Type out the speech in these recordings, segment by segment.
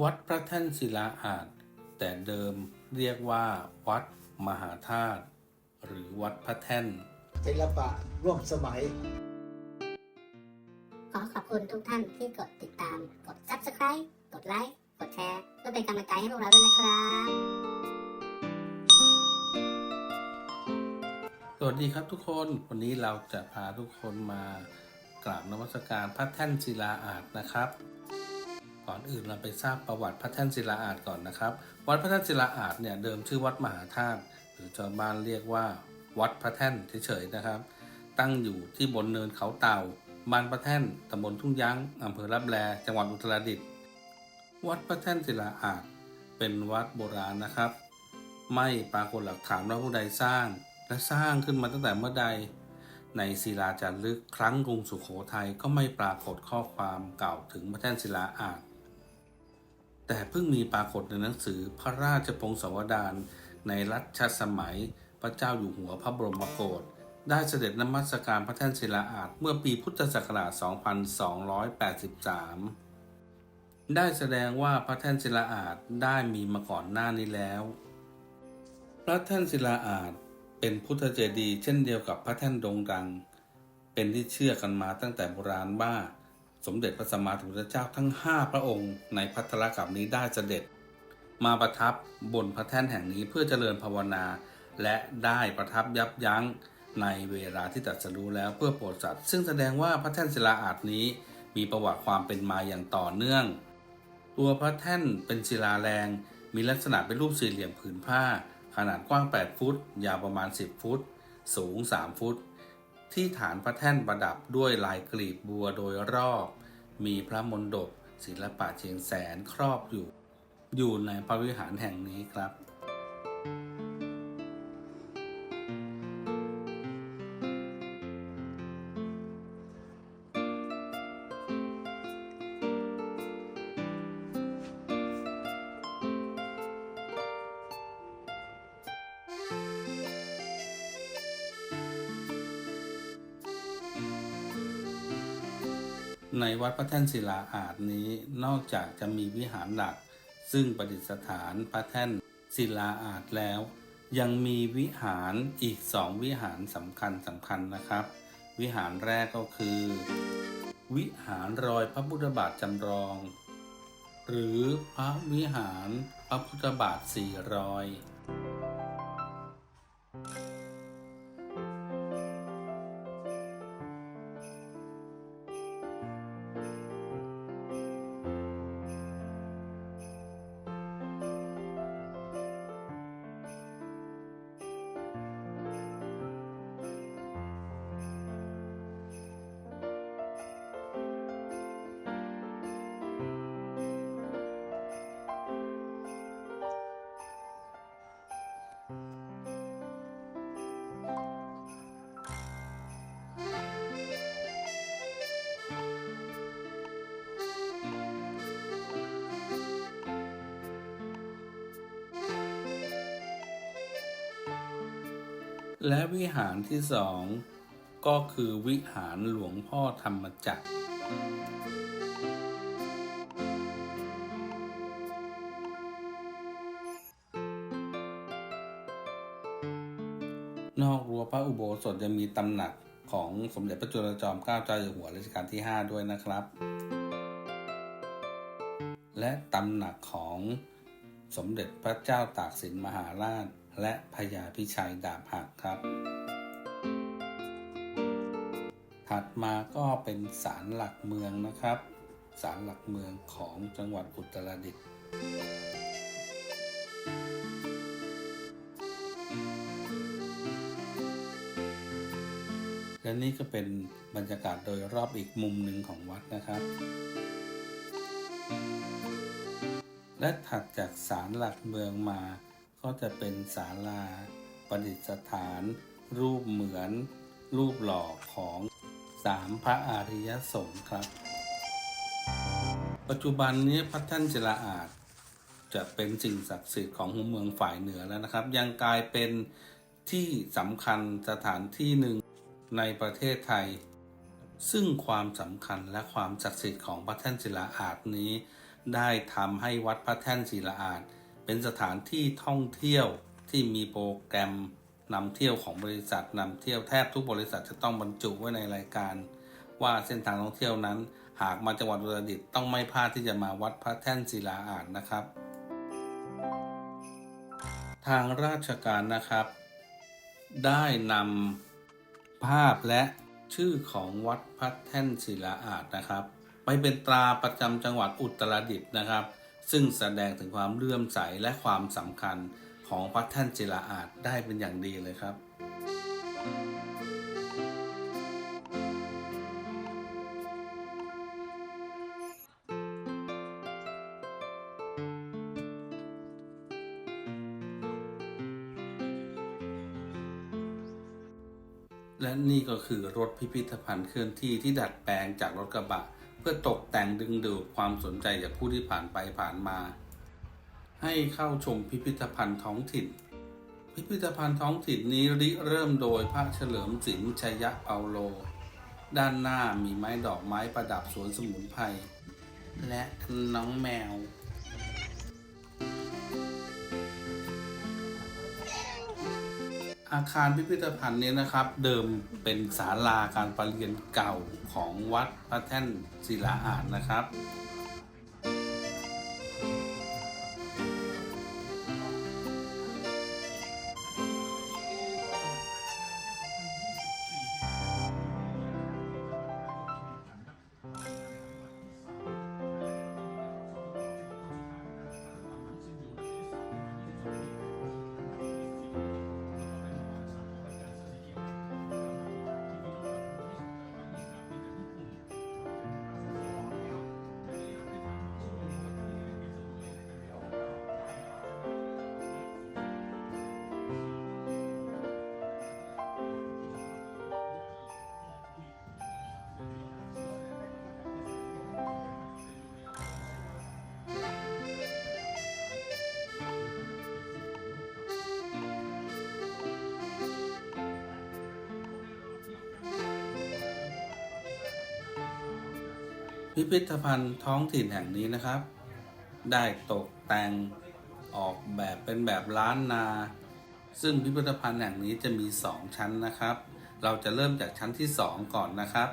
วัดพระแท่นศิลาอาจ แต่เดิมเรียกว่า วัดมหาธาตุหรือวัดพระแท่นศิลปะร่วมสมัย ขอขอบคุณทุกท่านที่กดติดตาม กด subscribe กดไลค์ กดแชร์ เพื่อเป็นกำลังใจให้พวกเราด้วยนะครับ สวัสดีครับทุกคน วันนี้เราจะพาทุกคนมากราบนมัสการพระแท่นศิลาอาจนะครับ ก่อนอื่นเราไปทราบประวัติพระแท่นศิลาอาจก่อนนะครับ วัดพระแท่นศิลาอาจเนี่ยเดิมชื่อวัดมหาธาตุหรือชาวบ้านเรียกว่า วัดพระแท่นเฉยๆนะครับ ตั้งอยู่ที่บนเนินเขาเต่าบ้านพระแท่นตำบลทุ่งยั้งอำเภอรับแลจังหวัดอุตรดิตถ์วัดพระแท่นศิลาอาจเป็นวัดโบราณนะครับ ไม่ปรากฏหลักฐานว่าผู้ใดสร้าง และสร้างขึ้นมาตั้งแต่เมื่อใด ในศิลาจารึกครั้งกรุงสุขโขทัยก็ไม่ปรากฏข้อความกล่าวถึงพระแท่นศิลาอาจ แต่เพิ่งมีปรากฏในหนังสือพระราชพงศาวดารในรัชสมัยพระเจ้าอยู่หัวพระบรมโกศได้เสด็จนมัสการพระแท่นศิลาอาจเมื่อปีพุทธศักราช 2283 ได้แสดงว่าพระแท่นศิลาอาจได้มีมาก่อนหน้านี้แล้ว พระแท่นศิลาอาจเป็นพุทธเจดีย์เช่นเดียวกับพระแท่นดงดัง เป็นที่เชื่อกันมาตั้งแต่โบราณว่า สมเด็จพระสัมมาสัมพุทธเจ้าทั้ง 5 พระองค์ ในพัทรกับนี้ได้เสด็จ มาประทับบนพระแท่นแห่งนี้เพื่อเจริญภาวนา และได้ประทับยับยั้งในเวลาที่ตรัสรู้แล้วเพื่อโปรดสัตว์ ซึ่งแสดงว่าพระแท่นศิลาอาจนี้มีประวัติความเป็นมาอย่างต่อเนื่อง ตัวพระแท่นเป็นศิลาแรง มีลักษณะเป็นรูปสี่เหลี่ยมผืนผ้า ขนาดกว้าง 8 ฟุต ยาวประมาณ 10 ฟุต สูง 3 ฟุต ที่ฐานพระแท่นประดับด้วยลายกลีบบัวโดยรอบ มีพระมนดบศิลปะเชียงแสนครอบอยู่ อยู่ในพระวิหารแห่งนี้ครับ ในวัดพระแท่นศิลาอาจนี้นอกจากจะมีวิหารหลัก ซึ่งประดิษฐานพระแท่นศิลาอาจแล้ว ยังมีวิหารอีกสองวิหารสำคัญสำคัญนะครับ วิหารแรกก็คือ วิหารรอยพระพุทธบาทจำลอง หรือพระวิหารพระพุทธบาทสี่รอย และวิหารที่สองก็คือวิหารหลวงพ่อธรรมจักร นอกรั้วพระอุโบสถยังมีตำหนักของสมเด็จพระจุลจอมเกล้าเจ้าอยู่หัวรัชกาลที่ 5 ด้วยนะครับ และตำหนักของสมเด็จพระเจ้าตากสินมหาราช และพญาพิชัยดาบหักครับ ถัดมาก็เป็นศาลหลักเมืองนะครับศาลหลักเมืองของจังหวัดอุตรดิตถ์และนี่ก็เป็นบรรยากาศโดยรอบอีกมุมหนึ่งของวัดนะครับ และถัดจากศาลหลักเมืองมา ก็จะเป็นศาลาประดิษฐาน รูปเหมือน รูปหล่อของสามพระอาริยสงฆ์ครับ ปัจจุบันนี้พระท่านจิลาอาจจะเป็นสิ่งศักดิ์สิทธิ์ของหัวเมืองฝ่ายเหนือแล้วนะครับ ยังกลายเป็นที่สำคัญสถานที่หนึ่งในประเทศไทย ซึ่งความสำคัญและความศักดิ์สิทธิ์ของพระแท่นศิลาอาจนี้ ได้ทำให้วัดพระแท่นศิลาอาด เป็นสถานที่ท่องเที่ยวที่มีโปรแกรมนำเที่ยวของบริษัทนำเที่ยวแทบทุกบริษัทจะต้องบรรจุไว้ในรายการ ว่าเส้นทางท่องเที่ยวนั้น หากมาจังหวัดอุตรดิตถ์ต้องไม่พลาดที่จะมาวัดพระแท่นศิลาอาดนะครับ ทางราชการนะครับ ได้นำภาพและชื่อของวัดพระแท่นศิลาอาดนะครับ ไปเป็นตราประจำจังหวัดอุตรดิตถ์นะครับ ซึ่งแสดงถึงความเลื่อมใสและความสำคัญของพระท่านศิลาอาดได้เป็นอย่างดีเลยครับ และนี่ก็คือรถพิพิธภัณฑ์เคลื่อนที่ที่ดัดแปลงจากรถกระบะ เพื่อตกแต่งดึงดูดความสนใจจากผู้ที่ผ่านไปผ่านมา ให้เข้าชมพิพิธภัณฑ์ท้องถิ่น พิพิธภัณฑ์ท้องถิ่นนี้ริเริ่มโดยพระเฉลิมศิลป์ชัยเปาโล ด้านหน้ามีไม้ดอกไม้ประดับสวนสมุนไพรและน้องแมว อาคารพิพิธภัณฑ์นี้นะครับ เดิมเป็นศาลาการประเรียนเก่าของวัดพระแท่นศิลาอาดนะครับ พิพิธภัณฑ์ท้องถิ่นแห่งนี้นะครับ ได้ตกแต่งออกแบบเป็นแบบล้านนา ซึ่งพิพิธภัณฑ์แห่งนี้จะมี 2 ชั้นนะครับ เราจะเริ่มจากชั้นที่ 2 ก่อนนะครับ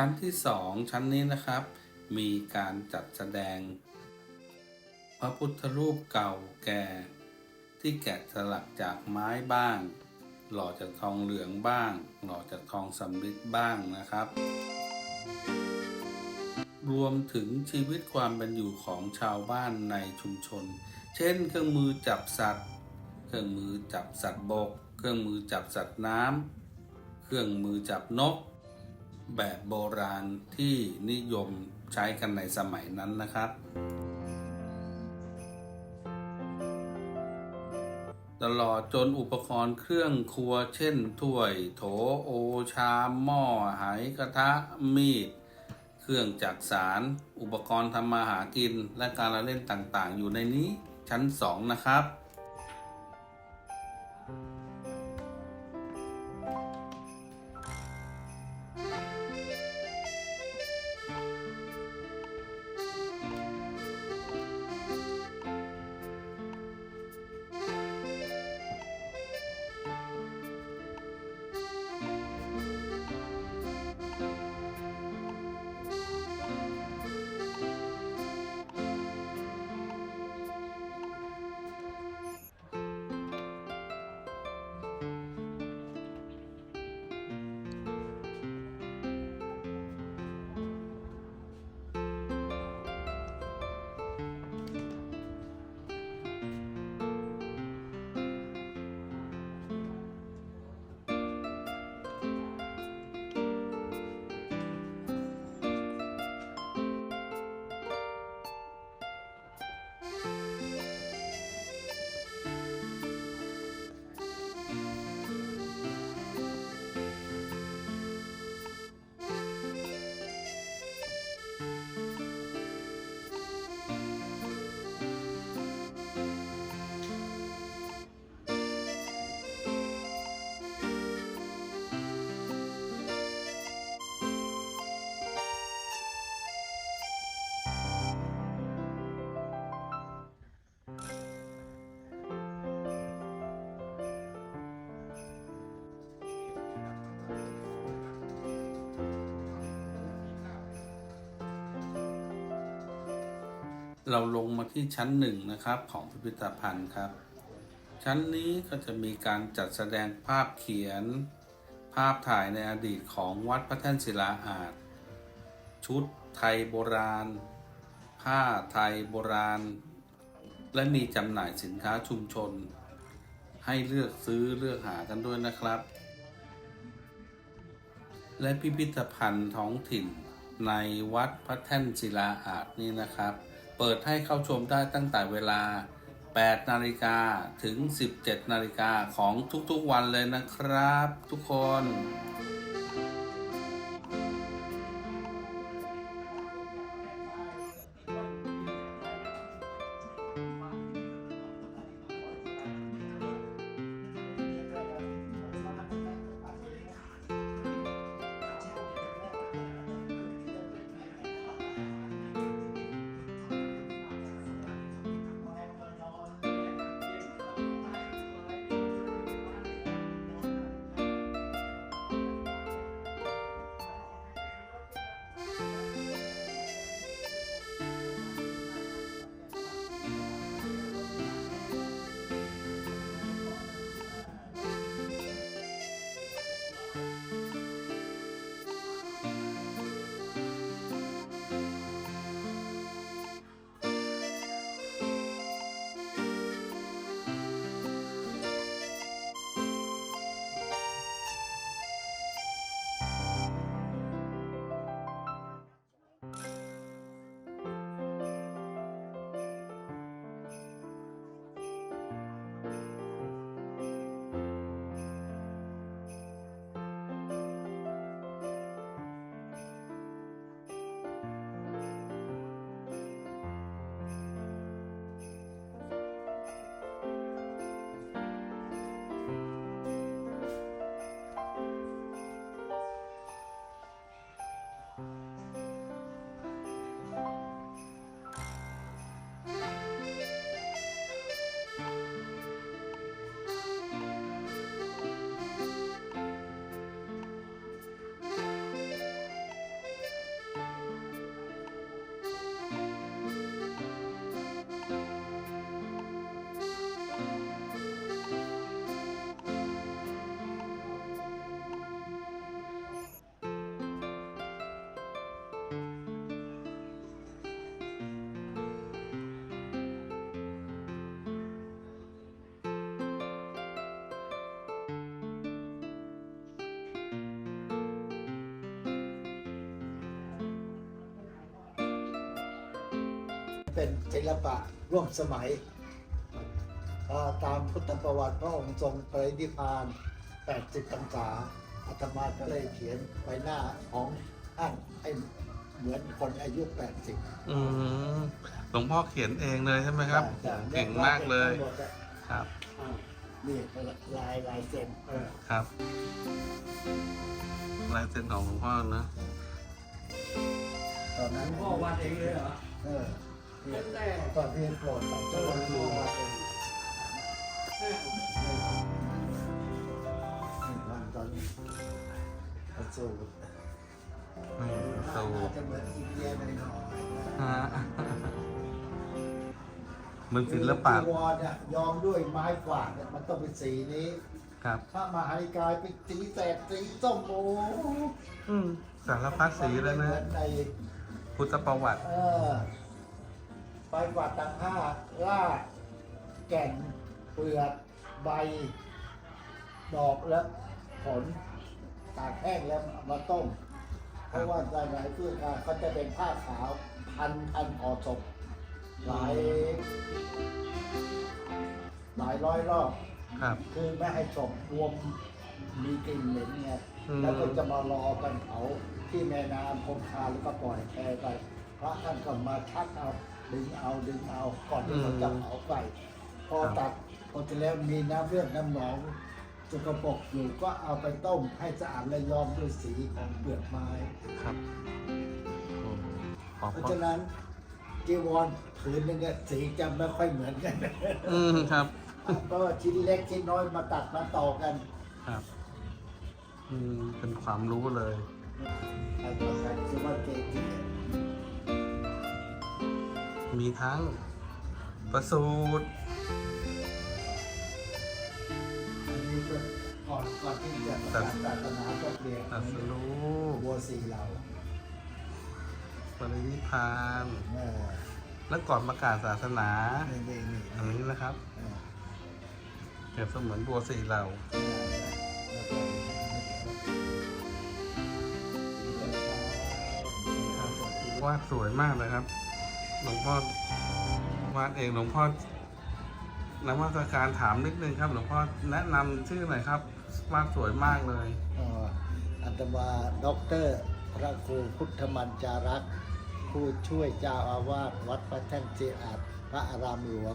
ชั้นที่ 2 ชั้นนี้นะครับ มีการจัดแสดง พระพุทธรูปเก่าแก่ ที่แกะสลักจากไม้บ้าง หล่อจากทองเหลืองบ้าง หล่อจากทองสำริดบ้างนะครับ รวมถึงชีวิตความเป็นอยู่ของชาวบ้านในชุมชน เช่น เครื่องมือจับสัตว์ เครื่องมือจับสัตว์บก เครื่องมือจับสัตว์น้ำเครื่องมือจับนก แบบโบราณที่นิยมใช้กันในสมัยนั้นนะครับ ตลอดจนอุปกรณ์เครื่องครัวเช่นถ้วยโถโอชามหม้อไหกระทะมีด เครื่องจักสาร อุปกรณ์ทำมาหากินและการละเล่นต่างๆ อยู่ในนี้ชั้น 2 นะครับ เราลงมาที่ชั้นหนึ่งนะครับของพิพิธภัณฑ์ครับ ชั้นนี้ก็จะมีการจัดแสดงภาพเขียน ภาพถ่ายในอดีตของวัดพระแท่นศิลาอาจ ชุดไทยโบราณ ผ้าไทยโบราณ และมีจำหน่ายสินค้าชุมชน ให้เลือกซื้อเลือกหากันด้วยนะครับ และพิพิธภัณฑ์ท้องถิ่นในวัดพระแท่นศิลาอาจนี่นะครับ เปิดให้เข้าชมได้ตั้งแต่เวลา 8 นาฬิกาถึง 17 นาฬิกาของทุกๆวันเลยนะครับทุกคน เป็นศิลปะร่วมสมัยอ่าตามพุทธประวัติพระองค์ทรงปรินิพพาน 80พรรษาอาตมาก็เลยเขียนใบหน้าของท่านให้เหมือนคนอายุ 80อืมหลวงพ่อเขียนเองเลยใช่ไหมครับจ้ะเก่งมากเลยทั้งหมดอะครับอ่านี่ลายลายเซ็นเออครับ ลายเซ็นของหลวงพ่อนะตอนนั้นพ่อวาดเองเลยเหรอเออเนี่ยแต่ตอนเรียนโปรดตัดเจ้าหลวงพ่อวัดเองนี่วันตอนประสูติอืมสูอาจจะเหมือนอินเดียหน่อยๆนะฮะเหมือนศิลปะจีวรเนี่ยยอมด้วยไม้กวาดเนี่ยมันต้องเป็นสีนี้ครับถ้ามหานิกายเป็นสีแสดสีส้มโอ้อืมสารพัดสีเลยนะเหมือนในพุทธประวัติ เออไม้ กวาดต่างห้าล่ากแก่นเปลือกใบ ดอกและผลตากแห้งแล้วเอามาต้ม เพราะว่าหลายๆพืชค่ะเขาจะเป็นผ้าขาวพันพันห่อศพหลาย หลายร้อยรอบ ครับ คือไม่ให้ศพรวมมีกลิ่นเหม็นไงอืม แล้วก็จะมารอกันเผาที่แม่น้ำคงคาแล้วก็ปล่อยแพไปพระท่านก็มาชักเอา ดึงเอาดึงเอาก่อนที่เขาจะเผาไปพอตัดพอจะแล้วมีน้ำเลือดน้ำหนองสกปรกอยู่ก็เอาไปต้มให้สะอาดและย้อมด้วยสีของเปลือกไม้ ครับโอ้ขอบเพราะคุณฉะนั้นจีวรผืนหนึงเนี่ยสีจะไม่ค่อยเหมือนกันอืมครับ เพราะว่าชิ้นเล็กชิ้นน้อยมาตัดมาต่อกันครับ อืมเป็นความรู้เลยไอ้ตัวใส่ชื่อว่าเกจิ มีทั้งประสูตรอันนี้ก็ก่อนก่อนที่จะประกาศศาสนาก็เปลี่ยนตรัสรู้บัวสีเหล่าปรินิพพานเออแล้วก่อนประกาศศาสนานี่นี่นี่อันนี้นะครับเออเปรียบเสมือนบัวสี่เหล่าแล้วก็วาดสวยมากเลยครับ หลวงพ่อวาดเองหลวงพ่อนักวัตการถามนิดนึงครับ หลวงพ่อแนะนำชื่อหน่อยครับวาดสวยมากเลย เอ่ออัตมาด็อกเตอร์พระครูพุทธมันจารักษ์ผู้ช่วยเจ้าอาวาสวัดพระแท่นเจอาจพระอารามหลวง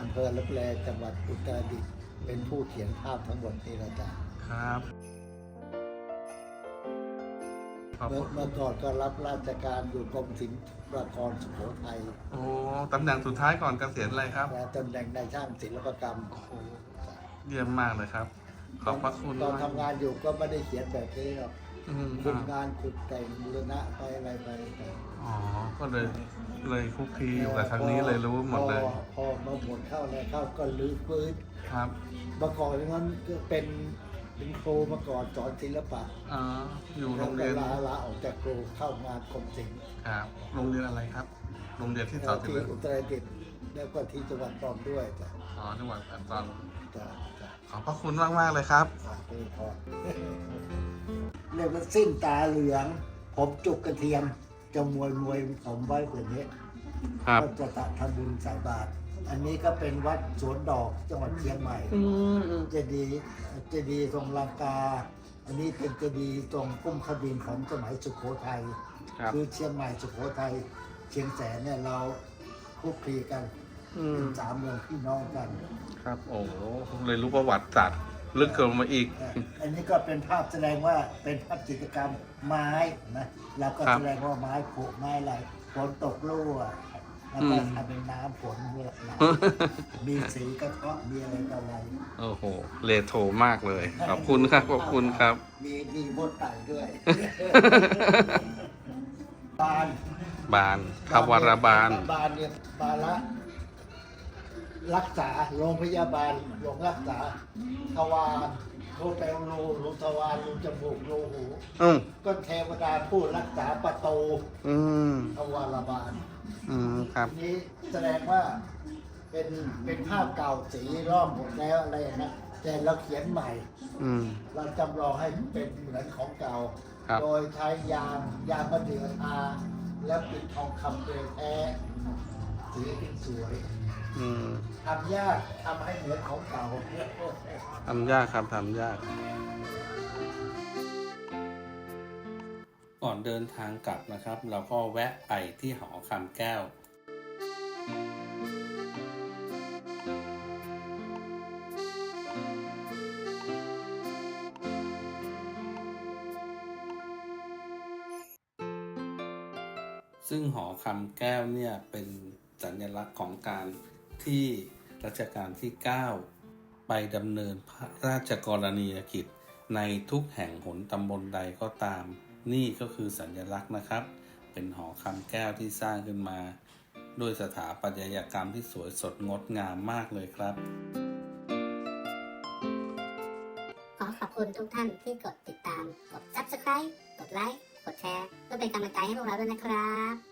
อำเภอลับแลจังหวัดอุตรดิตถ์เป็นผู้เขียนภาพทั้งหมดนี่ละจ้ะ ครับ ขอบเมื่อคุณเมื่อก่อนก็รับราชการอยู่กรมศิลปากรสุโขทัยโอ้ตำแหน่งสุดท้ายก่อนเกษียณอะไรครับและตำแหน่งนายช่างศิลปกรรมเยี่ยมมากเลยครับ ขอบพระคุณตอนมากทำงานอยู่ก็ไม่ได้เขียนแบบนี้หรอกอืมขุดงานขุดแต่งบูรณะไปอะไรไปอ๋อ ก็เลยเลยคุกคีอยู่กับทางนี้เลยรู้หมดเลย พอพอมาหมดเข้าแล้วเข้าก็ลื้อฟื้นครับ เมื่อก่อนนั้นก็เป็น เป็นครูมาก่อนสอนศิลปะอ๋ออยู่โรแล้วงก็เรียนลาลาออกจากครูเข้างานกรมศิลป์ครับโรงเรียนอะไรครับ โรงเรียนที่สอนศิที่ลปะอุตรดิตถ์แล้วก็ที่จังหวัดตรองด้วยจ้ะอ๋อจังหวัดอัสสัมจ้ะจ้ะขอบพระคุณมากมากๆเลยครับ สาธุพรเรียกว่าสิ้นตาเหลือง ผมจุกกระเทียม จะมวยมวยผมไว้แบบนี้ครับก็จะตัดทำบุญใส่บาตร อันนี้ก็เป็นวัดสวนดอกจังหวัดเชียงใหม่ อืมเจดีย์เจดีย์ตรงลังกา อันนี้เป็นเจดีย์ตรงกุ้มขบินของสมัยสุโขทัยครับคือเชียงใหม่สุโขทัยเชียงแสนเนี่ยเราคลุกคลีกันอืมเป็นสามเมืองพี่น้องกัน ครับ โอ้โหเลยรู้ประวัติศาสตร์ลึกเกินมาอีกเอ่ออันนี้ก็เป็นภาพแสดงว่าเป็นภาพจิตรกรรมไม้นะแล้วก็ครับ แสดงว่าไม้ผุไม้อะไรฝนตกรั่ว แล้วก็อืมทำเป็นน้ำฝนเนี่ยไหลมีสีกระเทาะมีอะไรต่ออะไรโอ้โหเลโทรมากเลย ขอบคุณครับ ขอบคุณครับ มีมีบดไต่ด้วยบานบานทวารบาลบานเนี่ยบาละรักษาโรงพยาบาลโรงรักษาทวารรูแปลรูรูทวารรูจมูกรูหูอืมก็เทวดาผู้รักษาประตูอืมทวารบาล อืมครับทีนี้แสดงว่าเป็นเป็นภาพเก่าสีร่อมหมดแล้วอะไรนะแต่เราเขียนใหม่ อืม เราจำลองให้เป็นเหมือนของเก่า ครับ โดยใช้ยางยางมะเดื่อทา และปิดทองคำเปลวแท้สีเป็นสวยอืมทำยากทำให้เหมือนของเก่า ทำยากครับทำยาก ก่อนเดินทางกลับนะครับ เราก็แวะไปที่หอคำแก้ว ซึ่งหอคำแก้วเนี่ยเป็นสัญลักษณ์ของการที่รัชกาลที่ 9 ไปดำเนินพระราชกรณียกิจในทุกแห่งหนตำบลใดก็ตาม นี่ก็คือสัญลักษณ์นะครับ เป็นหอคำแก้วที่สร้างขึ้นมา ด้วยสถาปัตยกรรมที่สวยสดงดงามมากเลยครับ ขอขอบคุณทุกท่านที่กดติดตาม กด subscribe กดไลค์ กดแชร์เพื่อเป็นกำลังใจให้พวกเราด้วยนะครับ